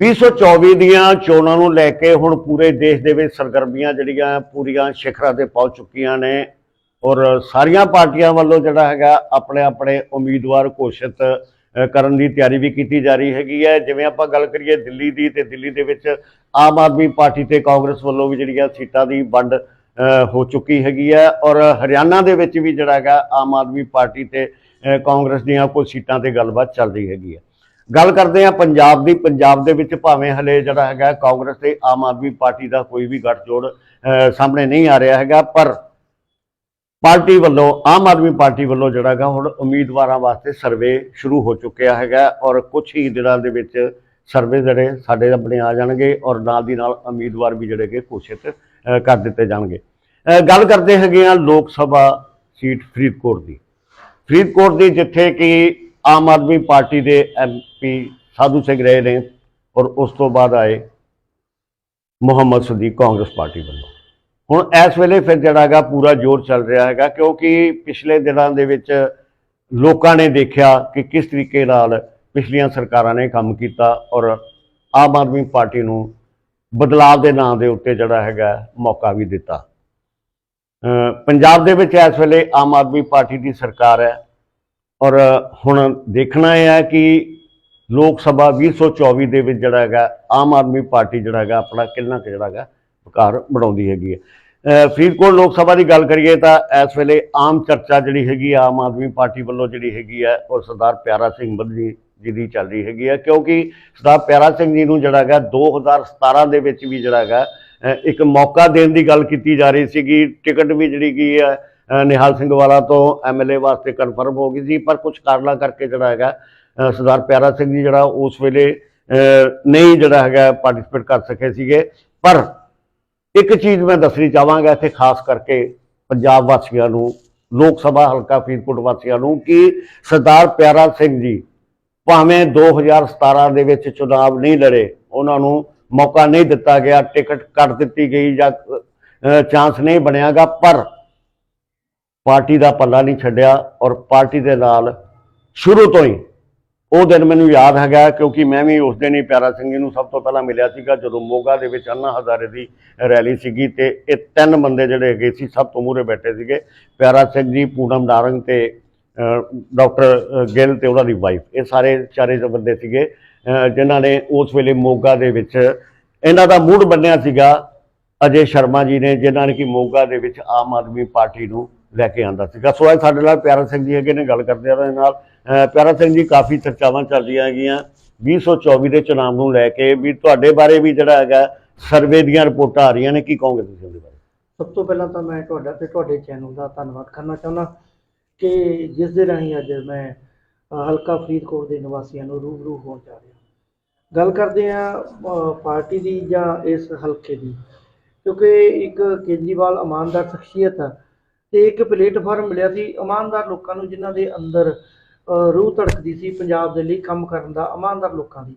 2024 ਦੀਆਂ ਚੋਣਾਂ ਨੂੰ ਲੈ ਕੇ ਹੁਣ ਪੂਰੇ ਦੇਸ਼ ਦੇ ਵਿੱਚ ਸਰਗਰਮੀਆਂ ਜਿਹੜੀਆਂ ਪੂਰੀਆਂ ਸਿਖਰਾਂ ਤੇ ਪਹੁੰਚ ਚੁੱਕੀਆਂ ਨੇ ਔਰ ਸਾਰੀਆਂ ਪਾਰਟੀਆਂ ਵੱਲੋਂ ਜਿਹੜਾ ਹੈਗਾ ਆਪਣੇ ਆਪਣੇ ਉਮੀਦਵਾਰ ਘੋਸ਼ਿਤ ਕਰਨ ਦੀ ਤਿਆਰੀ ਵੀ ਕੀਤੀ ਜਾ ਰਹੀ ਹੈਗੀ ਹੈ। ਜਿਵੇਂ ਆਪਾਂ ਗੱਲ ਕਰੀਏ ਦਿੱਲੀ ਦੀ ਤੇ ਦਿੱਲੀ ਦੇ ਵਿੱਚ ਆਮ ਆਦਮੀ ਪਾਰਟੀ ਤੇ ਕਾਂਗਰਸ ਵੱਲੋਂ ਵੀ ਜਿਹੜੀਆਂ ਸੀਟਾਂ ਦੀ ਵੰਡ ਹੋ ਚੁੱਕੀ ਹੈਗੀ ਹੈ ਔਰ ਹਰਿਆਣਾ ਦੇ ਵਿੱਚ ਵੀ ਜਿਹੜਾ ਹੈਗਾ ਆਮ ਆਦਮੀ ਪਾਰਟੀ ਤੇ ਕਾਂਗਰਸ ਦੀਆਂ ਕੁਝ ਸੀਟਾਂ ਤੇ ਗੱਲਬਾਤ ਚੱਲ ਰਹੀ ਹੈਗੀ ਹੈ। ਗੱਲ ਕਰਦੇ ਆ ਪੰਜਾਬ ਦੀ, ਪੰਜਾਬ ਦੇ ਵਿੱਚ ਭਾਵੇਂ ਹਲੇ ਜਿਹੜਾ ਹੈਗਾ ਕਾਂਗਰਸ ਤੇ ਆਮ ਆਦਮੀ ਪਾਰਟੀ ਦਾ ਕੋਈ ਵੀ ਗੱਠਜੋੜ ਸਾਹਮਣੇ ਨਹੀਂ ਆ ਰਿਹਾ ਹੈਗਾ, ਪਰ ਪਾਰਟੀ ਵੱਲੋਂ, ਆਮ ਆਦਮੀ ਪਾਰਟੀ ਵੱਲੋਂ ਜਿਹੜਾ ਹੈਗਾ ਹੁਣ ਉਮੀਦਵਾਰਾਂ ਵਾਸਤੇ ਸਰਵੇ ਸ਼ੁਰੂ ਹੋ ਚੁੱਕਿਆ ਹੈਗਾ ਔਰ ਕੁਝ ਹੀ ਦਿਨਾਂ ਦੇ ਵਿੱਚ ਸਰਵੇ ਜਿਹੜੇ ਸਾਡੇ ਆਪਣੇ ਆ ਜਾਣਗੇ ਔਰ ਨਾਲ ਦੀ ਨਾਲ ਉਮੀਦਵਾਰ ਵੀ ਜਿਹੜੇ ਕਿ ਘੋਸ਼ਿਤ ਕਰ ਦਿੱਤੇ ਜਾਣਗੇ। ਗੱਲ ਕਰਦੇ ਹੈਗੇ ਆ ਲੋਕ ਸਭਾ ਸੀਟ ਫਰੀਦਕੋਟ ਦੀ। ਫਰੀਦਕੋਟ ਦੀ ਜਿੱਥੇ ਕਿ ਆਮ ਆਦਮੀ ਪਾਰਟੀ ਦੇ ਐਮਪੀ ਸਾਧੂ ਸਿੰਘ ਰਹੇ ਨੇ ਔਰ ਉਸ ਤੋਂ ਬਾਅਦ ਆਏ ਮੁਹੰਮਦ ਸਦੀਕ ਕਾਂਗਰਸ ਪਾਰਟੀ ਵੱਲੋਂ। ਹੁਣ ਇਸ ਵੇਲੇ ਫਿਰ ਜਿਹੜਾ ਹੈਗਾ ਪੂਰਾ ਜ਼ੋਰ ਚੱਲ ਰਿਹਾ ਹੈਗਾ ਕਿਉਂਕਿ ਪਿਛਲੇ ਦਿਨਾਂ ਦੇ ਵਿੱਚ ਲੋਕਾਂ ਨੇ ਦੇਖਿਆ ਕਿ ਕਿਸ ਤਰੀਕੇ ਨਾਲ ਪਿਛਲੀਆਂ ਸਰਕਾਰਾਂ ਨੇ ਕੰਮ ਕੀਤਾ ਔਰ ਆਮ ਆਦਮੀ ਪਾਰਟੀ ਨੂੰ ਬਦਲਾਅ ਦੇ ਨਾਂ ਦੇ ਉੱਤੇ ਜਿਹੜਾ ਹੈਗਾ ਮੌਕਾ ਵੀ ਦਿੱਤਾ। ਪੰਜਾਬ ਦੇ ਵਿੱਚ ਇਸ ਵੇਲੇ ਆਮ ਆਦਮੀ ਪਾਰਟੀ ਦੀ ਸਰਕਾਰ ਹੈ। ਔਰ ਹੁਣ ਦੇਖਣਾ ਇਹ ਹੈ ਕਿ ਲੋਕ ਸਭਾ 2024 ਦੇ ਵਿੱਚ ਜਿਹੜਾ ਹੈਗਾ, ਆਮ ਆਦਮੀ ਪਾਰਟੀ ਜਿਹੜਾ ਹੈਗਾ, ਆਪਣਾ ਕਿੰਨਾ ਕੁ ਜਿਹੜਾ ਹੈਗਾ, ਵਿਕਾਰ ਬਣਾਉਂਦੀ ਹੈਗੀ ਹੈ। ਫਰੀਦਕੋਟ ਲੋਕ ਸਭਾ ਦੀ ਗੱਲ ਕਰੀਏ ਤਾਂ ਇਸ ਵੇਲੇ ਆਮ ਚਰਚਾ ਜਿਹੜੀ ਹੈਗੀ ਆਮ ਆਦਮੀ ਪਾਰਟੀ ਵੱਲੋਂ ਜਿਹੜੀ ਹੈਗੀ ਹੈ ਔਰ ਸਰਦਾਰ ਪਿਆਰਾ ਸਿੰਘ ਬੱਧੀ ਜੀ ਦੀ ਚੱਲ ਰਹੀ ਹੈਗੀ ਹੈ, ਕਿਉਂਕਿ ਸਰਦਾਰ ਪਿਆਰਾ ਸਿੰਘ ਜੀ ਨੂੰ ਜਿਹੜਾ ਹੈਗਾ 2017 ਦੇ ਵਿੱਚ ਵੀ ਜਿਹੜਾ ਹੈਗਾ ਇੱਕ ਮੌਕਾ ਦੇਣ ਦੀ ਗੱਲ ਕੀਤੀ ਜਾ ਰਹੀ ਸੀਗੀ, ਟਿਕਟ ਵੀ ਜਿਹੜੀ ਕੀ ਹੈ ਨਿਹਾਲ ਸਿੰਘ ਵਾਲਾ ਤੋਂ ਐਮਐਲਏ ਵਾਸਤੇ ਕਨਫਰਮ ਹੋ ਗਈ ਸੀ, ਪਰ ਕੁਝ ਕਾਰਨਾਂ ਕਰਕੇ ਜਿਹੜਾ ਹੈਗਾ ਸਰਦਾਰ ਪਿਆਰਾ ਸਿੰਘ ਜੀ ਜਿਹੜਾ ਉਸ ਵੇਲੇ ਨਹੀਂ ਜਿਹੜਾ ਹੈਗਾ ਪਾਰਟਿਸਿਪੇਟ ਕਰ ਸਕੇ ਸੀਗੇ। ਪਰ ਇੱਕ ਚੀਜ਼ ਮੈਂ ਦੱਸਣੀ ਚਾਹਾਂਗਾ ਇੱਥੇ, ਖਾਸ ਕਰਕੇ ਪੰਜਾਬ ਵਾਸੀਆਂ ਨੂੰ, ਲੋਕ ਸਭਾ ਹਲਕਾ ਫਰੀਦਕੋਟ ਵਾਸੀਆਂ ਨੂੰ, ਕਿ ਸਰਦਾਰ ਪਿਆਰਾ ਸਿੰਘ ਜੀ ਭਾਵੇਂ 2017 ਦੇ ਵਿੱਚ ਚੁਣਾਵ ਨਹੀਂ ਲੜੇ, ਉਹਨਾਂ ਨੂੰ ਮੌਕਾ ਨਹੀਂ ਦਿੱਤਾ ਗਿਆ, ਟਿਕਟ ਕੱਟ ਦਿੱਤੀ ਗਈ ਜਾਂ ਚਾਂਸ ਨਹੀਂ ਬਣਿਆਗਾ, ਪਰ ਪਾਰਟੀ ਦਾ ਪੱਲਾ ਨਹੀਂ ਛੱਡਿਆ ਔਰ ਪਾਰਟੀ ਦੇ ਨਾਲ ਸ਼ੁਰੂ ਤੋਂ ਹੀ ਉਹ ਦਿਨ ਮੈਨੂੰ ਯਾਦ ਹੈਗਾ ਕਿਉਂਕਿ ਮੈਂ ਵੀ ਉਸ ਦਿਨ ਹੀ ਪਿਆਰਾ ਸਿੰਘ ਜੀ ਨੂੰ ਸਭ ਤੋਂ ਪਹਿਲਾਂ ਮਿਲਿਆ ਸੀਗਾ ਜਦੋਂ ਮੋਗਾ ਦੇ ਵਿੱਚ ਅੰਨਾ ਹਜ਼ਾਰੇ ਦੀ ਰੈਲੀ ਸੀਗੀ ਤੇ ਇਹ ਤਿੰਨ ਬੰਦੇ ਜਿਹੜੇ ਹੈਗੇ ਸੀ ਸਭ ਤੋਂ ਮੂਹਰੇ ਬੈਠੇ ਸੀਗੇ। ਪਿਆਰਾ ਸਿੰਘ ਜੀ, ਪੂਨਮ ਨਾਰੰਗ ਤੇ ਡਾਕਟਰ ਗਿੱਲ ਤੇ ਉਹਨਾਂ ਦੀ ਵਾਈਫ ਇਹ ਸਾਰੇ ਚਾਰੇ ਬੰਦੇ ਸੀਗੇ ਜਿਨ੍ਹਾਂ ਨੇ ਉਸ ਵੇਲੇ ਮੋਗਾ ਦੇ ਵਿੱਚ ਇਹਨਾਂ ਦਾ ਮੂਡ ਬੰਨਿਆ ਸੀਗਾ। ਅਜੇ ਸ਼ਰਮਾ ਜੀ ਨੇ ਜਿਨ੍ਹਾਂ ਨੇ ਕਿ ਮੋਗਾ ਦੇ ਵਿੱਚ ਆਮ ਆਦਮੀ ਪਾਰਟੀ ਨੂੰ ਲੈ ਕੇ ਆਂਦਾ ਸੀਗਾ। ਸੋ ਅੱਜ ਸਾਡੇ ਨਾਲ ਪਿਆਰਾ ਸਿੰਘ ਜੀ ਹੈਗੇ ਨੇ, ਗੱਲ ਕਰਦੇ ਆ ਉਹਦੇ ਨਾਲ। ਪਿਆਰਾ ਸਿੰਘ ਜੀ, ਕਾਫੀ ਚਰਚਾਵਾਂ ਚੱਲ ਰਹੀਆਂ ਹੈਗੀਆਂ 2024 ਦੇ ਚੁਣਾਵ ਨੂੰ ਲੈ ਕੇ ਵੀ ਤੁਹਾਡੇ ਬਾਰੇ ਵੀ ਜਿਹੜਾ ਹੈਗਾ, ਸਰਵੇ ਦੀਆਂ ਰਿਪੋਰਟਾਂ ਆ ਰਹੀਆਂ ਨੇ। ਕੀ ਕਹੋਗੇ ਤੁਸੀਂ ਉਹਦੇ ਬਾਰੇ? ਸਭ ਤੋਂ ਪਹਿਲਾਂ ਤਾਂ ਮੈਂ ਤੁਹਾਡਾ ਤੇ ਤੁਹਾਡੇ ਚੈਨਲ ਦਾ ਧੰਨਵਾਦ ਕਰਨਾ ਚਾਹੁੰਦਾ ਕਿ ਜਿਸ ਦੇ ਰਾਹੀਂ ਅੱਜ ਮੈਂ ਹਲਕਾ ਫਰੀਦਕੋਟ ਦੇ ਨਿਵਾਸੀਆਂ ਨੂੰ ਰੂਬਰੂ ਹੋਣ ਜਾ ਰਿਹਾ। ਗੱਲ ਕਰਦੇ ਆ ਪਾਰਟੀ ਦੀ ਜਾਂ ਇਸ ਹਲਕੇ ਦੀ। ਕਿਉਂਕਿ ਇੱਕ ਕੇਜਰੀਵਾਲ ਇਮਾਨਦਾਰ ਸ਼ਖਸੀਅਤ ਆ। ਤੇ ਇੱਕ ਪਲੇਟਫਾਰਮ ਮਿਲਿਆ ਸੀ ਇਮਾਨਦਾਰ ਲੋਕਾਂ ਨੂੰ, ਜਿਨ੍ਹਾਂ ਦੇ ਅੰਦਰ ਰੂਹ ਧੜਕਦੀ ਸੀ ਪੰਜਾਬ ਦੇ ਲਈ ਕੰਮ ਕਰਨ ਦਾ, ਇਮਾਨਦਾਰ ਲੋਕਾਂ ਦੀ।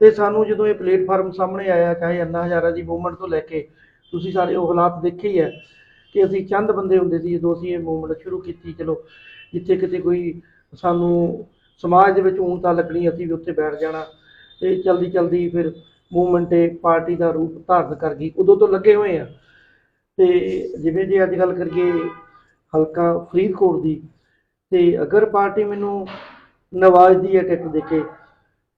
ਤੇ ਸਾਨੂੰ ਜਦੋਂ ਇਹ ਪਲੇਟਫਾਰਮ ਸਾਹਮਣੇ ਆਇਆ, ਚਾਹੇ ਅੰਨਾ ਹਜ਼ਾਰਾ ਦੀ ਮੂਵਮੈਂਟ ਤੋਂ ਲੈ ਕੇ ਤੁਸੀਂ ਸਾਰੇ ਉਹ ਹਾਲਾਤ ਦੇਖੇ ਹੀ ਹੈ ਕਿ ਅਸੀਂ ਚੰਦ ਬੰਦੇ ਹੁੰਦੇ ਸੀ, ਜਦੋਂ ਅਸੀਂ ਇਹ ਮੂਵਮੈਂਟ ਸ਼ੁਰੂ ਕੀਤੀ, ਚਲੋ, ਜਿੱਥੇ ਕਿਤੇ ਕੋਈ ਸਾਨੂੰ ਸਮਾਜ ਦੇ ਵਿੱਚ ਊਂਤਾ ਲੱਗਣੀ, ਅਸੀਂ ਵੀ ਉੱਥੇ ਬੈਠ ਜਾਣਾ, ਤੇ ਚਲਦੀ ਚਲਦੀ ਫਿਰ ਮੂਵਮੈਂਟ ਇਹ ਪਾਰਟੀ ਦਾ ਰੂਪ ਧਾਰਨ ਕਰ ਗਈ, ਉਦੋਂ ਤੋਂ ਲੱਗੇ ਹੋਏ ਆ ਤੇ ਜਿਵੇਂ ਜੇ ਅੱਜ ਗੱਲ ਕਰੀਏ ਹਲਕਾ ਫਰੀਦਕੋਟ ਦੀ। ਤੇ ਅਗਰ ਪਾਰਟੀ ਮੈਨੂੰ ਨਵਾਜ਼ਦੀ ਹੈ ਟਿਕਟ ਦੇ ਕੇ,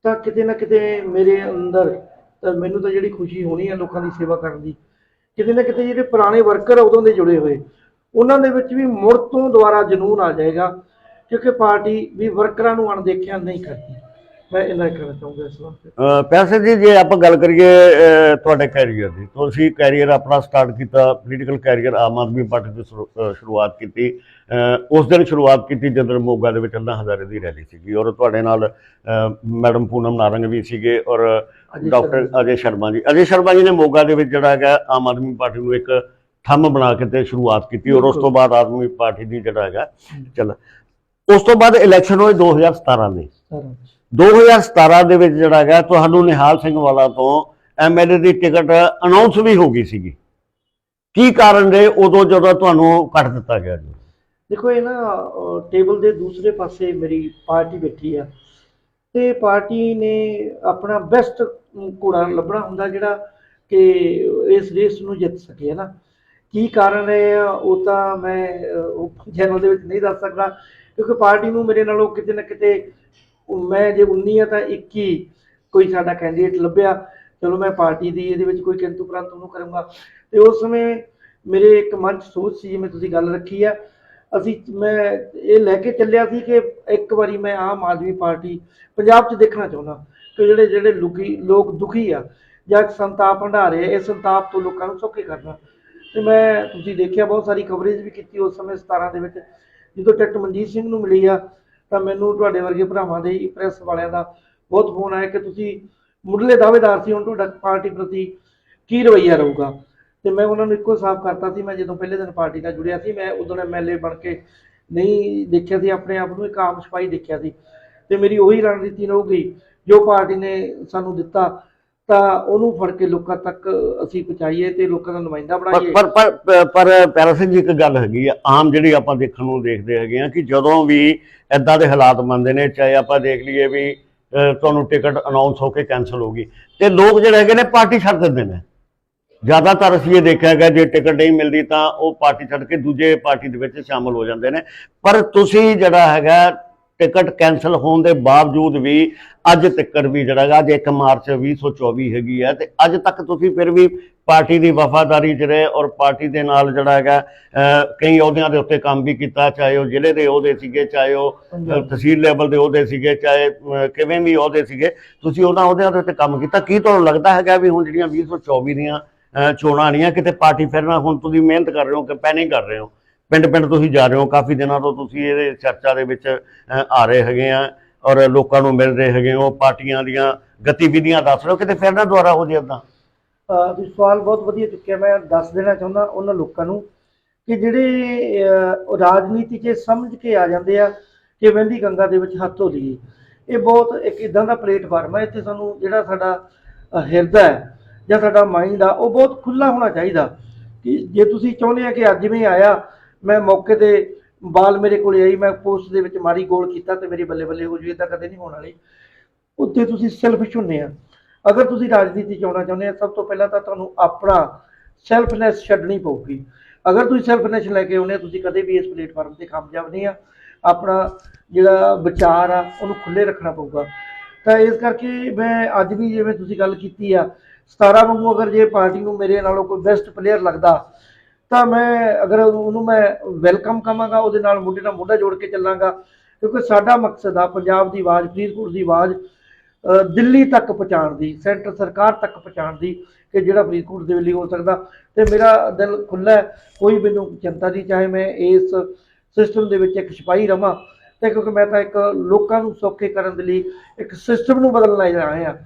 ਤਾਂ ਕਿਤੇ ਨਾ ਕਿਤੇ ਮੇਰੇ ਅੰਦਰ, ਤਾਂ ਮੈਨੂੰ ਤਾਂ ਜਿਹੜੀ ਖੁਸ਼ੀ ਹੋਣੀ ਹੈ ਲੋਕਾਂ ਦੀ ਸੇਵਾ ਕਰਨ ਦੀ। ਕਿਤੇ ਨਾ ਕਿਤੇ ਜਿਹੜੇ ਪੁਰਾਣੇ ਵਰਕਰ ਉਦੋਂ ਦੇ ਜੁੜੇ ਹੋਏ। ਉਹਨਾਂ ਦੇ ਵਿੱਚ ਵੀ ਮੁੜ ਤੋਂ ਦੁਬਾਰਾ ਜਨੂਨ ਆ ਜਾਏਗਾ, ਕਿਉਂਕਿ ਪਾਰਟੀ ਵੀ ਵਰਕਰਾਂ ਨੂੰ ਅਣਦੇਖਿਆ ਨਹੀਂ ਕਰਦੀ। ਮੈਂ ਇਹਨਾਂ ਕਹਿਣਾ ਚਾਹੂੰਗਾ ਇਸ ਵਾਸਤੇ ਅਹ ਪੈਸੇ ਦੀ ਜੇ ਆਪਾਂ ਗੱਲ ਕਰੀਏ ਅਹ ਤੁਹਾਡੇ ਕੈਰੀਅਰ ਦੀ ਤੁਸੀਂ ਕੈਰੀਅਰ ਆਪਣਾ ਸਟਾਰਟ ਕੀਤਾ political career Aam Aadmi party ਤੋਂ ਸ਼ੁਰੂ- ਅਹ ਸ਼ੁਰੂਆਤ ਕੀਤੀ ਅਹ ਉਸ ਦਿਨ ਸ਼ੁਰੂਆਤ ਕੀਤੀ ਜਦੋਂ ਮੋਗਾ ਦੇ ਵਿੱਚ ਅੰਨਾ ਹਜ਼ਾਰੇ ਦੀ ਰੈਲੀ ਸੀਗੀ ਔਰ ਤੁਹਾਡੇ ਨਾਲ ਅਹ ਮੈਡਮ ਪੂਨਮ ਨਾਰੰਗ ਵੀ ਸੀਗੇ ਔਰ ਡਾਕਟਰ ਅਜੇ ਸ਼ਰਮਾ ਜੀ। ਅਜੇ ਸ਼ਰਮਾ ਜੀ ਨੇ ਮੋਗਾ ਦੇ ਵਿੱਚ ਜਿਹੜਾ ਹੈਗਾ ਆਮ ਆਦਮੀ ਪਾਰਟੀ ਨੂੰ ਇੱਕ ਥੰਮ ਬਣਾ ਕੇ ਤੇ ਸ਼ੁਰੂਆਤ ਕੀਤੀ ਔਰ ਉਸ ਤੋਂ ਬਾਅਦ ਆਦਮੀ ਪਾਰਟੀ ਦੀ ਜਿਹੜਾ ਹੈਗਾ ਚੱਲ ਉਸ ਤੋਂ ਬਾਅਦ ਇਲੈਕਸ਼ਨ ਹੋਏ 2017 ਦੇ। ਸਾਰਾ 2017 ਦੇ ਵਿੱਚ ਜਿਹੜਾ ਹੈਗਾ, ਤੁਹਾਨੂੰ ਨਿਹਾਲ ਸਿੰਘ ਵਾਲਾ ਤੋਂ ਐਮਐਲਏ ਦੀ ਟਿਕਟ ਅਨਾਉਂਸ ਵੀ ਹੋ ਗਈ ਸੀਗੀ। ਕੀ ਕਾਰਨ ਰਹੇ? ਉਦੋਂ ਜਦੋਂ ਤੁਹਾਨੂੰ ਕੱਟ ਦਿੱਤਾ ਗਿਆ ਜੀ। ਦੇਖੋ, ਇਹ ਨਾ ਟੇਬਲ ਦੇ ਦੂਸਰੇ ਪਾਸੇ ਮੇਰੀ ਪਾਰਟੀ ਬੈਠੀ ਆ। ਤੇ ਪਾਰਟੀ ਨੇ ਆਪਣਾ ਬੈਸਟ ਘੋੜਾ ਲੱਭਣਾ ਹੁੰਦਾ ਜਿਹੜਾ ਕਿ ਇਸ ਰੇਸ ਨੂੰ ਜਿੱਤ ਸਕੇ, ਹੈ ਨਾ। ਕੀ ਕਾਰਨ ਰਹੇ ਉਹ ਤਾਂ ਮੈਂ ਚੈਨਲ ਦੇ ਵਿੱਚ ਨਹੀਂ ਦੱਸ ਸਕਦਾ। ਕਿਉਂਕਿ ਪਾਰਟੀ ਨੂੰ ਮੇਰੇ ਨਾਲੋਂ ਕਿਤੇ ਨਾ ਕਿਤੇ ਮੈਂ ਜੇ 19 ਆ ਤਾਂ 21 ਕੋਈ ਸਾਡਾ ਕੈਂਡੀਡੇਟ ਲੱਭਿਆ। ਚਲੋ ਮੈਂ ਪਾਰਟੀ ਦੀ ਇਹਦੇ ਵਿੱਚ ਕੋਈ ਕਿੰਤੂ ਪ੍ਰੰਤੂ ਨੂੰ ਕਰੂੰਗਾ। ਤੇ ਉਸ ਸਮੇਂ ਮੇਰੇ ਇੱਕ ਮਨ 'ਚ ਸੋਚ ਸੀ ਜਿਵੇਂ ਤੁਸੀਂ ਗੱਲ ਰੱਖੀ ਆ ਅਸੀਂ ਮੈਂ ਇਹ ਲੈ ਕੇ ਚੱਲਿਆ ਸੀ ਕਿ ਇੱਕ ਵਾਰੀ ਮੈਂ ਆਮ ਆਦਮੀ ਪਾਰਟੀ ਪੰਜਾਬ 'ਚ ਦੇਖਣਾ ਚਾਹੁੰਦਾ ਕਿ ਜਿਹੜੇ ਜਿਹੜੇ ਲੁਕੀ ਲੋਕ ਦੁਖੀ ਆ ਜਾਂ ਸੰਤਾਪ ਹੰਢਾ ਰਹੇ ਆ, ਇਹ ਸੰਤਾਪ ਤੋਂ ਲੋਕਾਂ ਨੂੰ ਸੌਖੇ ਕਰਨਾ। ਤੇ ਮੈਂ ਤੁਸੀਂ ਦੇਖਿਆ ਬਹੁਤ ਸਾਰੀ ਕਵਰੇਜ ਵੀ ਕੀਤੀ ਉਸ ਸਮੇਂ 17 ਦੇ ਵਿੱਚ ਜਦੋਂ ਟਿਕਟ ਮਨਜੀਤ ਸਿੰਘ ਨੂੰ ਮਿਲੀ ਆ ਤਾਂ ਮੈਨੂੰ ਤੁਹਾਡੇ ਵਰਗੇ ਭਰਾਵਾਂ ਦੇ ਪ੍ਰੈਸ ਵਾਲਿਆਂ ਦਾ ਬਹੁਤ ਫੋਨ ਆਇਆ ਕਿ ਤੁਸੀਂ ਮੁੱਢਲੇ ਦਾਅਵੇਦਾਰ ਸੀ, ਹੁਣ ਤੁਹਾਡਾ ਪਾਰਟੀ ਪ੍ਰਤੀ ਕੀ ਰਵੱਈਆ ਰਹੂਗਾ? ਤੇ ਮੈਂ ਉਹਨਾਂ ਨੂੰ ਇੱਕੋ ਸਾਫ਼ ਕਰਤਾ ਸੀ, ਮੈਂ ਜਦੋਂ ਪਹਿਲੇ ਦਿਨ ਪਾਰਟੀ ਨਾਲ ਜੁੜਿਆ ਸੀ, ਮੈਂ ਉਦੋਂ ਐਮਐਲਏ ਬਣ ਕੇ ਨਹੀਂ ਦੇਖਿਆ ਸੀ, ਆਪਣੇ ਆਪ ਨੂੰ ਇੱਕ ਆਮ ਸਿਪਾਹੀ ਦੇਖਿਆ ਸੀ। ਤੇ ਮੇਰੀ ਉਹੀ ਰਣਨੀਤੀ ਰਹੂਗੀ, ਜੋ ਪਾਰਟੀ ਨੇ ਸਾਨੂੰ ਦਿੱਤਾ ਤਾਂ ਉਹਨੂੰ ਫੜ ਕੇ ਲੋਕਾਂ ਤੱਕ ਅਸੀਂ ਪਹੁੰਚਾਈਏ ਤੇ ਲੋਕਾਂ ਦਾ ਨੁਮਾਇੰਦਾ ਬਣਾਈਏ। ਪਰ ਪਰ ਪਰ ਪੈਰਾ ਸਿੰਘ ਜੀ ਇੱਕ ਗੱਲ ਹੈਗੀ ਆ ਆਮ ਜਿਹੜੀ ਆਪਾਂ ਦੇਖਣ ਨੂੰ ਦੇਖਦੇ ਹੈਗੇ ਆ ਕਿ ਜਦੋਂ ਵੀ ਐਦਾਂ ਦੇ ਹਾਲਾਤ ਬਣਦੇ ਨੇ ਚਾਹੇ ਆਪਾਂ ਦੇਖ ਲਈਏ ਵੀ ਅਹ, ਤੁਹਾਨੂੰ ਟਿਕਟ ਅਨਾਉਂਸ ਹੋ ਕੇ ਕੈਨਸਲ ਹੋ ਗਈ ਤੇ ਲੋਕ ਜਿਹੜੇ ਹੈਗੇ ਨੇ ਪਾਰਟੀ ਛੱਡ ਦਿੰਦੇ ਨੇ। ਜ਼ਿਆਦਾਤਰ ਅਸੀਂ ਇਹ ਦੇਖਿਆ ਹੈਗਾ ਜੇ ਟਿਕਟ ਨਹੀਂ ਮਿਲਦੀ ਤਾਂ ਉਹ ਪਾਰਟੀ ਛੱਡ ਕੇ ਦੂਜੇ ਪਾਰਟੀ ਦੇ ਵਿੱਚ ਸ਼ਾਮਲ ਹੋ ਜਾਂਦੇ ਨੇ। ਪਰ ਤੁਸੀਂ ਜਿਹੜਾ ਹੈਗਾ ਟਿਕਟ ਕੈਨਸਲ ਹੋਣ ਦੇ ਬਾਵਜੂਦ ਵੀ ਅੱਜ ਤੱਕ ਵੀ ਜਿਹੜਾ ਹੈਗਾ ਅੱਜ 1 ਮਾਰਚ 2024 ਹੈਗੀ ਹੈ ਤੇ ਅੱਜ ਤੱਕ ਤੁਸੀਂ ਫਿਰ ਵੀ ਪਾਰਟੀ ਦੀ ਵਫਾਦਾਰੀ 'ਚ ਰਹੇ ਔਰ ਪਾਰਟੀ ਦੇ ਨਾਲ ਜਿਹੜਾ ਹੈਗਾ ਕਈ ਅਹੁਦਿਆਂ ਦੇ ਉੱਤੇ ਕੰਮ ਵੀ ਕੀਤਾ ਚਾਹੇ ਉਹ ਜ਼ਿਲ੍ਹੇ ਦੇ ਅਹੁਦੇ ਸੀਗੇ ਚਾਹੇ ਉਹ ਤਹਿਸੀਲ ਲੈਵਲ ਦੇ ਅਹੁਦੇ ਸੀਗੇ ਚਾਹੇ ਕਿਵੇਂ ਵੀ ਅਹੁਦੇ ਸੀਗੇ ਤੁਸੀਂ ਉਹਨਾਂ ਅਹੁਦਿਆਂ ਦੇ ਉੱਤੇ ਕੰਮ ਕੀਤਾ। ਕੀ ਤੁਹਾਨੂੰ ਲੱਗਦਾ ਹੈਗਾ ਵੀ ਹੁਣ ਜਿਹੜੀਆਂ 2024 ਦੀਆਂ ਚੋਣਾਂ ਆਣੀਆਂ ਕਿਤੇ ਪਾਰਟੀ ਫਿਰ ਨਾ ਹੁਣ ਤੁਸੀਂ ਮਿਹਨਤ ਕਰ ਰਹੇ ਹੋ ਕੈਂਪੇਨਿੰਗ ਕਰ ਰਹੇ ਹੋ? ਪਿੰਡ ਪਿੰਡ ਤੁਸੀਂ ਜਾ ਰਹੇ ਹੋ, ਕਾਫੀ ਦਿਨਾਂ ਤੋਂ ਤੁਸੀਂ ਇਹਦੇ ਚਰਚਾ ਦੇ ਵਿੱਚ ਆ ਰਹੇ ਹੈਗੇ ਆ ਔਰ ਲੋਕਾਂ ਨੂੰ ਮਿਲ ਰਹੇ ਹੈਗੇ ਹੋ, ਪਾਰਟੀਆਂ ਦੀਆਂ ਗਤੀਵਿਧੀਆਂ ਦੱਸ ਰਹੇ ਹੋ, ਕਿਤੇ ਫਿਰ ਨਾ ਦੁਆਰਾ ਹੋ ਜੇ ਏਦਾਂ? ਅਹ ਸਵਾਲ ਬਹੁਤ ਵਧੀਆ ਚੁੱਕਿਆ, ਮੈਂ ਦੱਸ ਦੇਣਾ ਚਾਹੁੰਦਾ ਉਹਨਾਂ ਲੋਕਾਂ ਨੂੰ ਕਿ ਜਿਹੜੇ ਰਾਜਨੀਤੀ 'ਚ ਸਮਝ ਕੇ ਆ ਜਾਂਦੇ ਆ ਕਿ ਵਹਿੰਦੀ ਗੰਗਾ ਦੇ ਵਿੱਚ ਹੱਥ ਧੋ ਲਈਏ। ਇਹ ਬਹੁਤ ਇੱਕ ਇਦਾਂ ਦਾ ਪਲੇਟਫਾਰਮ ਹੈ ਇੱਥੇ ਸਾਨੂੰ ਜਿਹੜਾ ਸਾਡਾ ਹਿਰਦਾ ਹੈ ਜਾਂ ਸਾਡਾ ਮਾਈਂਡ ਆ, ਉਹ ਬਹੁਤ ਖੁੱਲਾ ਹੋਣਾ ਚਾਹੀਦਾ ਕਿ ਜੇ ਤੁਸੀਂ ਚਾਹੁੰਦੇ ਆ ਕਿ ਅੱਜ ਜਿਵੇਂ ਆਇਆ ਮੈਂ ਮੌਕੇ ਤੇ ਬਾਲ ਮੇਰੇ ਕੋਲ ਆਈ, ਮੈਂ ਪੋਸਟ ਦੇ ਵਿੱਚ ਮਾਰੀ, ਗੋਲ ਕੀਤਾ ਤੇ ਮੇਰੀ ਬੱਲੇ ਬੱਲੇ ਹੋ ਜੂ ਤਾਂ ਕਦੇ ਨਹੀਂ ਹੋਣ ਵਾਲੀ। ਉੱਥੇ ਤੁਸੀਂ ਸੈਲਫਿਸ਼ ਹੁੰਦੇ ਆ। ਅਗਰ ਤੁਸੀਂ ਰਾਜਨੀਤੀ 'ਚ ਆਉਣਾ ਚਾਹੁੰਦੇ ਆ, ਸਭ ਤੋਂ ਪਹਿਲਾਂ ਤਾਂ ਤੁਹਾਨੂੰ ਆਪਣਾ ਸੈਲਫਨੈਸ ਛੱਡਣੀ ਪਊਗੀ। ਅਗਰ ਤੁਸੀਂ ਸੈਲਫਨੈਸ ਲੈ ਕੇ ਆਉਂਦੇ ਤੁਸੀਂ ਕਦੇ ਵੀ ਇਸ ਪਲੇਟਫਾਰਮ ਤੇ ਕਾਮਯਾਬ ਨਹੀਂ ਆ। ਆਪਣਾ ਜਿਹੜਾ ਵਿਚਾਰ ਆ, ਉਹਨੂੰ ਖੁੱਲੇ ਰੱਖਣਾ ਪਊਗਾ। ਤਾਂ ਇਸ ਕਰਕੇ ਮੈਂ ਅੱਜ ਵੀ ਜਿਵੇਂ ਤੁਸੀਂ ਗੱਲ ਕੀਤੀ ਆ 17 ਵਾਂਗੂ ਅਗਰ ਜੇ ਪਾਰਟੀ ਨੂੰ ਮੇਰੇ ਨਾਲੋਂ ਕੋਈ ਬੈਸਟ ਪਲੇਅਰ ਲੱਗਦਾ ਤਾਂ ਮੈਂ ਅਗਰ ਉਹਨੂੰ ਮੈਂ ਵੈਲਕਮ ਕਵਾਂਗਾ ਉਹਦੇ ਨਾਲ ਮੁੰਡੇ ਨਾਲ ਮੁੰਡਾ ਜੋੜ ਕੇ ਚੱਲਾਂਗਾ, ਕਿਉਂਕਿ ਸਾਡਾ ਮਕਸਦ ਆ ਪੰਜਾਬ ਦੀ ਆਵਾਜ਼, ਫਰੀਦਕੋਟ ਦੀ ਆਵਾਜ਼ ਦਿੱਲੀ ਤੱਕ ਪਹੁੰਚਾਉਣ ਦੀ, ਸੈਂਟਰ ਸਰਕਾਰ ਤੱਕ ਪਹੁੰਚਾਉਣ ਦੀ, ਕਿ ਜਿਹੜਾ ਫਰੀਦਕੋਟ ਦੇ ਲਈ ਹੋ ਸਕਦਾ। ਤੇ ਮੇਰਾ ਦਿਲ ਖੁੱਲਾ ਹੈ, ਕੋਈ ਮੈਨੂੰ ਚਿੰਤਾ ਨਹੀਂ, ਚਾਹੇ ਮੈਂ ਇਸ ਸਿਸਟਮ ਦੇ ਵਿੱਚ ਇੱਕ ਸਿਪਾਹੀ ਰਵਾਂ, ਤੇ ਕਿਉਂਕਿ ਮੈਂ ਤਾਂ ਇੱਕ ਲੋਕਾਂ ਨੂੰ ਸੌਖੇ ਕਰਨ ਦੇ ਲਈ ਇੱਕ ਸਿਸਟਮ ਨੂੰ ਬਦਲਣਾ ਹੀ ਆਇਆ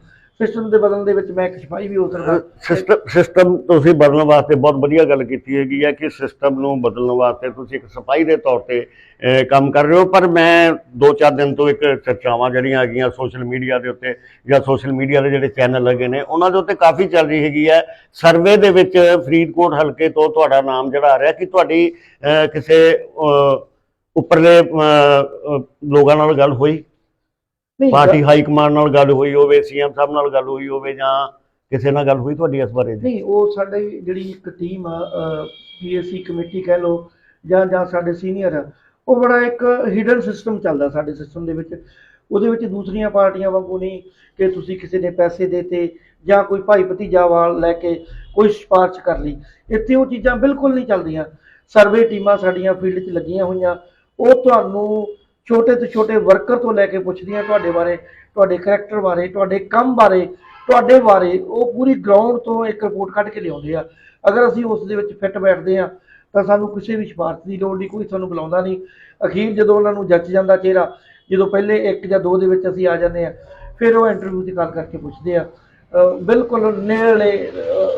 ਸਿਸਟਮ ਦੇ ਬਦਲਣ ਦੇ ਵਿੱਚ ਮੈਂ ਇੱਕ ਸਿਪਾਹੀ ਵੀ ਹੋ ਸਕਦਾ। ਸਿਸਟਮ ਸਿਸਟਮ ਤੁਸੀਂ ਬਦਲਣ ਵਾਸਤੇ ਬਹੁਤ ਵਧੀਆ ਗੱਲ ਕੀਤੀ ਹੈਗੀ ਹੈ ਕਿ ਸਿਸਟਮ ਨੂੰ ਬਦਲਣ ਵਾਸਤੇ ਤੁਸੀਂ ਇੱਕ ਸਿਪਾਹੀ ਦੇ ਤੌਰ ਤੇ ਕੰਮ ਕਰ ਰਹੇ ਹੋ। ਪਰ ਮੈਂ 2-4 ਦਿਨ ਤੋਂ ਇੱਕ ਚਰਚਾਵਾਂ ਜਿਹੜੀਆਂ ਹੈਗੀਆਂ ਸੋਸ਼ਲ ਮੀਡੀਆ ਦੇ ਉੱਤੇ ਜਾਂ ਸੋਸ਼ਲ ਮੀਡੀਆ ਦੇ ਜਿਹੜੇ ਚੈਨਲ ਲੱਗੇ ਨੇ, ਉਹਨਾਂ ਦੇ ਉੱਤੇ ਕਾਫੀ ਚੱਲ ਰਹੀ ਹੈਗੀ ਹੈ। ਸਰਵੇ ਦੇ ਵਿੱਚ ਫਰੀਦਕੋਟ ਹਲਕੇ ਤੋਂ ਤੁਹਾਡਾ ਨਾਮ ਜਿਹੜਾ ਆ ਰਿਹਾ ਕਿ ਤੁਹਾਡੀ ਕਿਸੇ ਉੱਪਰਲੇ ਲੋਕਾਂ ਨਾਲ ਗੱਲ ਹੋਈ? ਨਹੀਂ ਪਾਰਟੀ ਹਾਈ ਕਮਾਂਡ ਨਾਲ ਗੱਲ ਹੋਈ ਹੋਵੇ ਸੀਐਮ ਸਾਹਿਬ ਨਾਲ ਗੱਲ ਹੋਈ ਹੋਵੇ ਜਾਂ ਕਿਸੇ ਨਾਲ ਗੱਲ ਹੋਈ ਤੁਹਾਡੀ ਇਸ ਬਾਰੇ ਨਹੀਂ ਉਹ ਸਾਡੀ ਜਿਹੜੀ ਇੱਕ ਟੀਮ ਆ ਪੀਐਸਸੀ ਕਮੇਟੀ ਕਹਿ ਲਓ ਜਾਂ ਜਾਂ ਸਾਡੇ ਸੀਨੀਅਰ ਆ ਉਹ ਬੜਾ ਇੱਕ ਹਿਡਨ ਸਿਸਟਮ ਚੱਲਦਾ ਸਾਡੇ ਸਿਸਟਮ ਦੇ ਵਿੱਚ। ਉਹਦੇ ਵਿੱਚ ਦੂਸਰੀਆਂ ਪਾਰਟੀਆਂ ਵਾਂਗੂ ਨਹੀਂ ਕਿ ਤੁਸੀਂ ਕਿਸੇ ਨੇ ਪੈਸੇ ਦੇਤੇ ਜਾਂ ਕੋਈ ਭਾਈ ਭਤੀਜਾ ਵਾਲ ਲੈ ਕੇ ਕੋਈ ਸਿਫਾਰਿਸ਼ ਕਰ ਲਈ। ਇੱਥੇ ਉਹ ਚੀਜ਼ਾਂ ਬਿਲਕੁਲ ਨਹੀਂ ਚੱਲਦੀਆਂ। ਸਰਵੇ ਟੀਮਾਂ ਸਾਡੀਆਂ ਫੀਲਡ 'ਚ ਲੱਗੀਆਂ ਹੋਈਆਂ। ਉਹ ਤੁਹਾਨੂੰ ਛੋਟੇ ਤੋਂ ਛੋਟੇ ਵਰਕਰ ਤੋਂ ਲੈ ਕੇ ਪੁੱਛਦੀਆਂ ਤੁਹਾਡੇ ਬਾਰੇ, ਤੁਹਾਡੇ ਕਰੈਕਟਰ ਬਾਰੇ, ਤੁਹਾਡੇ ਕੰਮ ਬਾਰੇ, ਤੁਹਾਡੇ ਬਾਰੇ, ਉਹ ਪੂਰੀ ਗਰਾਊਂਡ ਤੋਂ ਇੱਕ ਰਿਪੋਰਟ ਕੱਢ ਕੇ ਲਿਆਉਂਦੇ ਆ। ਅਗਰ ਅਸੀਂ ਉਸ ਦੇ ਵਿੱਚ ਫਿੱਟ ਬੈਠਦੇ ਆ, ਤਾਂ ਸਾਨੂੰ ਕਿਸੇ ਵੀ ਸਿਫਾਰਸ਼ ਦੀ ਲੋੜ ਨਹੀਂ, ਕੋਈ ਸਾਨੂੰ ਬੁਲਾਉਂਦਾ ਨਹੀਂ। ਅਖੀਰ ਜਦੋਂ ਉਹਨਾਂ ਨੂੰ ਜੱਜ ਜਾਂਦਾ ਚਿਹਰਾ, ਜਦੋਂ ਪਹਿਲੇ ਇੱਕ ਜਾਂ ਦੋ ਦੇ ਵਿੱਚ ਅਸੀਂ ਆ ਜਾਂਦੇ ਆ, ਫਿਰ ਉਹ ਇੰਟਰਵਿਊ ਦੀ ਗੱਲ ਕਰਕੇ ਪੁੱਛਦੇ ਆ। ਬਿਲਕੁਲ ਨੇੜੇ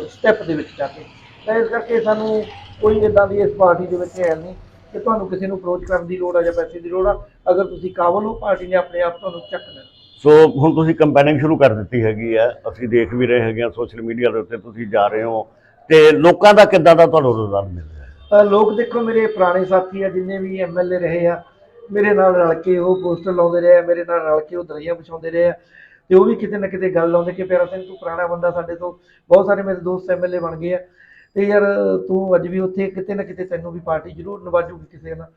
ਸਟੈਪ ਦੇ ਵਿੱਚ ਜਾ ਕੇ। ਤਾਂ ਇਸ ਕਰਕੇ ਸਾਨੂੰ ਕੋਈ ਇਦਾਂ ਦੀ ਇਸ ਪਾਰਟੀ ਦੇ ਵਿੱਚ ਹੈ ਨਹੀਂ। ਕਿ ਤੁਹਾਨੂੰ ਕਿਸੇ ਨੂੰ ਅਪਰੋਚ ਕਰਨ ਦੀ ਲੋੜ ਆ ਜਾਂ ਪੈਸੇ ਦੀ ਲੋੜ ਆ ਅਗਰ ਤੁਸੀਂ ਕਾਬਲ ਹੋ ਪਾਰਟੀ ਨੇ ਆਪਣੇ ਆਪ ਤੁਹਾਨੂੰ ਚੱਕ ਲੈਣਾ। ਸੋ ਹੁਣ ਤੁਸੀਂ ਕੰਪੇਨਿੰਗ ਸ਼ੁਰੂ ਕਰ ਦਿੱਤੀ ਹੈਗੀ ਹੈ ਅਸੀਂ ਦੇਖ ਵੀ ਰਹੇ ਹੈਗੇ ਆ ਸੋਸ਼ਲ ਮੀਡੀਆ ਦੇ ਉੱਤੇ ਤੁਸੀਂ ਜਾ ਰਹੇ ਹੋ ਤੇ ਲੋਕਾਂ ਦਾ ਕਿੱਦਾਂ ਦਾ ਤੁਹਾਨੂੰ ਰੁਝਾਨ ਮਿਲ ਰਿਹਾ ਲੋਕ ਦੇਖੋ ਮੇਰੇ ਪੁਰਾਣੇ ਸਾਥੀ ਆ ਜਿੰਨੇ ਵੀ ਐਮਐਲਏ ਰਹੇ ਆ ਮੇਰੇ ਨਾਲ ਰਲ ਕੇ ਉਹ ਪੋਸਟਰ ਲਾਉਂਦੇ ਰਹੇ ਆ ਮੇਰੇ ਨਾਲ ਰਲ ਕੇ ਉਹ ਦਰੀਆਂ ਵਿਛਾਉਂਦੇ ਰਹੇ ਆ ਤੇ ਉਹ ਵੀ ਕਿਤੇ ਨਾ ਕਿਤੇ ਗੱਲ ਲਾਉਂਦੇ ਕਿ ਪਿਆਰਾ ਸਿੰਘ ਤੂੰ ਪੁਰਾਣਾ ਬੰਦਾ ਸਾਡੇ ਤੋਂ ਬਹੁਤ ਸਾਰੇ ਮੇਰੇ ਦੋਸਤ ਐਮਐਲਏ ਬਣ ਗਏ ਆ। ਤੇ ਯਾਰ ਤੂੰ ਅੱਜ ਵੀ ਉੱਥੇ ਕਿਤੇ ਨਾ ਕਿਤੇ ਤੈਨੂੰ ਵੀ ਪਾਰਟੀ ਜ਼ਰੂਰ ਨਵਾਜੂਗੀ ਕਿਸੇ ਨਾਲ।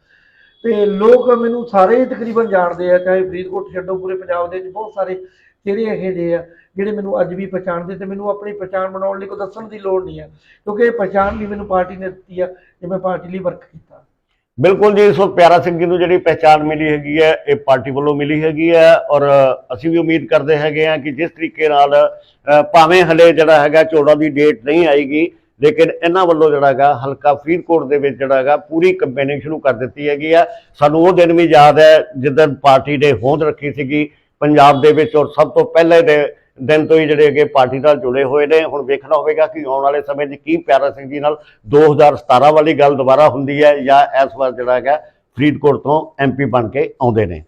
ਤੇ ਲੋਕ ਮੈਨੂੰ ਸਾਰੇ ਹੀ ਤਕਰੀਬਨ ਜਾਣਦੇ ਆ, ਚਾਹੇ ਫਰੀਦਕੋਟ ਛੱਡੋ, ਪੂਰੇ ਪੰਜਾਬ ਦੇ ਵਿੱਚ ਬਹੁਤ ਸਾਰੇ ਚਿਹਰੇ ਇਹੋ ਜਿਹੇ ਆ, ਜਿਹੜੇ ਮੈਨੂੰ ਅੱਜ ਵੀ ਪਛਾਣਦੇ ਤੇ ਮੈਨੂੰ ਆਪਣੀ ਪਛਾਣ ਬਣਾਉਣ ਲਈ ਕੋਈ ਦੱਸਣ ਦੀ ਲੋੜ ਨਹੀਂ ਆ, ਕਿਉਂਕਿ ਇਹ ਪਛਾਣ ਵੀ ਮੈਨੂੰ ਪਾਰਟੀ ਨੇ ਦਿੱਤੀ ਆ, ਜੇ ਮੈਂ ਪਾਰਟੀ ਲਈ ਵਰਕ ਕੀਤਾ। ਬਿਲਕੁਲ ਜੀ, ਸੋ ਪਿਆਰਾ ਸਿੰਘ ਜੀ ਨੂੰ ਜਿਹੜੀ ਪਹਿਚਾਣ ਮਿਲੀ ਹੈਗੀ ਹੈ, ਇਹ ਪਾਰਟੀ ਵੱਲੋਂ ਮਿਲੀ ਹੈਗੀ ਹੈ ਔਰ ਅਸੀਂ ਵੀ ਉਮੀਦ ਕਰਦੇ ਹੈਗੇ ਆ ਕਿ ਜਿਸ ਤਰੀਕੇ ਨਾਲ ਭਾਵੇਂ ਹਲੇ ਜਿਹੜਾ ਹੈਗਾ ਚੋਣਾਂ ਦੀ ਡੇਟ ਨਹੀਂ ਆਏਗੀ ਲੇਕਿਨ ਇਹਨਾਂ ਵੱਲੋਂ ਜਿਹੜਾ ਹੈਗਾ, ਹਲਕਾ ਫਰੀਦਕੋਟ ਦੇ ਵਿੱਚ ਜਿਹੜਾ ਹੈਗਾ, ਪੂਰੀ ਕੰਪੇਨਿੰਗ ਸ਼ੁਰੂ ਕਰ ਦਿੱਤੀ ਹੈਗੀ ਆ। ਸਾਨੂੰ ਉਹ ਦਿਨ ਵੀ ਯਾਦ ਹੈ, ਜਿੱਦਣ ਪਾਰਟੀ ਨੇ ਹੋਂਦ ਰੱਖੀ ਸੀਗੀ ਪੰਜਾਬ ਦੇ ਵਿੱਚ ਔਰ ਸਭ ਤੋਂ ਪਹਿਲੇ ਦੇ ਦਿਨ ਤੋਂ ਹੀ ਜਿਹੜੇ ਹੈਗੇ ਪਾਰਟੀ ਨਾਲ ਜੁੜੇ ਹੋਏ ਨੇ। ਹੁਣ ਵੇਖਣਾ ਹੋਵੇਗਾ ਕਿ ਆਉਣ ਵਾਲੇ ਸਮੇਂ 'ਚ ਕੀ ਪਿਆਰਾ ਸਿੰਘ ਜੀ ਨਾਲ 2017 ਵਾਲੀ ਗੱਲ ਦੁਬਾਰਾ ਹੁੰਦੀ ਹੈ ਜਾਂ ਇਸ ਵਾਰ ਜਿਹੜਾ ਹੈਗਾ ਫਰੀਦਕੋਟ ਤੋਂ ਐਮਪੀ ਬਣ ਕੇ ਆਉਂਦੇ ਨੇ।